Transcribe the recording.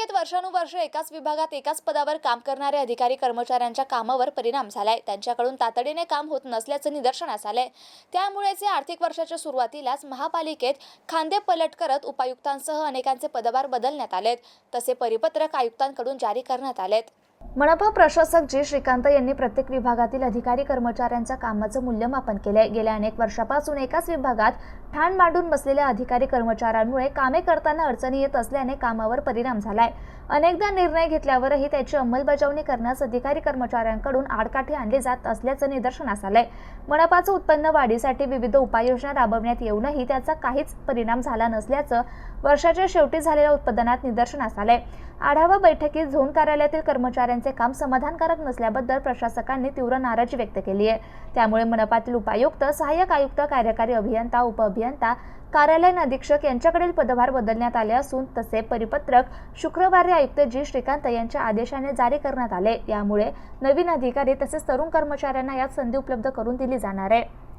महापालिकेत वर्षानुवर्ष एकाच विभागात एकाच पदावर काम करणारे अधिकारी कर्मचाऱ्यांच्या कामावर परिणाम झालाय. त्यांच्याकडून तातडीने काम होत नसल्याचं निदर्शनास आलंय. त्यामुळेच या आर्थिक वर्षाच्या सुरुवातीलाच महापालिकेत खांदे पलट करत उपायुक्तांसह अनेकांचे पदभार बदलण्यात आलेत. तसे परिपत्रक आयुक्तांकडून जारी करण्यात आलेत. मनपा प्रशासक जी श्रीकांत यांनी प्रत्येक विभागातील अधिकारी कर्मचाऱ्यांच्या कामाचं मूल्यमापन केलंय. गेल्या अनेक वर्षापासून एकाच विभागात ठाण मांडून बसलेल्या अधिकारी कर्मचाऱ्यांमुळे कामे करताना अडचणी येत असल्याने कामावर परिणाम झालाय. अनेकदा निर्णय घेतल्यावरही त्याची अंमलबजावणी करण्यास अधिकारी कर्मचाऱ्यांकडून आडकाठी आणली जात असल्याचं निदर्शनास आलंय. मनपाचं उत्पन्न वाढीसाठी विविध उपाययोजना राबवण्यात येऊनही त्याचा काहीच परिणाम झाला नसल्याचं वर्षाच्या शेवटी झालेल्या उत्पादनात निदर्शनास आलंय. आढावा बैठकीत झोन कार्यालयातील कर्मचारी अधिकाऱ्यांचे काम समाधानकारक नसल्याबद्दल प्रशासकांनी तीव्र नाराजी व्यक्त केली आहे. त्यामुळे मनपातील उपायुक्त सहाय्यक आयुक्त कार्यकारी अभियंता उपअभियंता कार्यालयीन अधीक्षक यांच्याकडील पदभार बदलण्यात आले असून तसे परिपत्रक शुक्रवारी आयुक्त जी. श्रीकांत यांच्या आदेशाने जारी करण्यात आले. यामुळे नवीन अधिकारी तसेच तरुण कर्मचाऱ्यांना यात संधी उपलब्ध करून दिली जाणार आहे.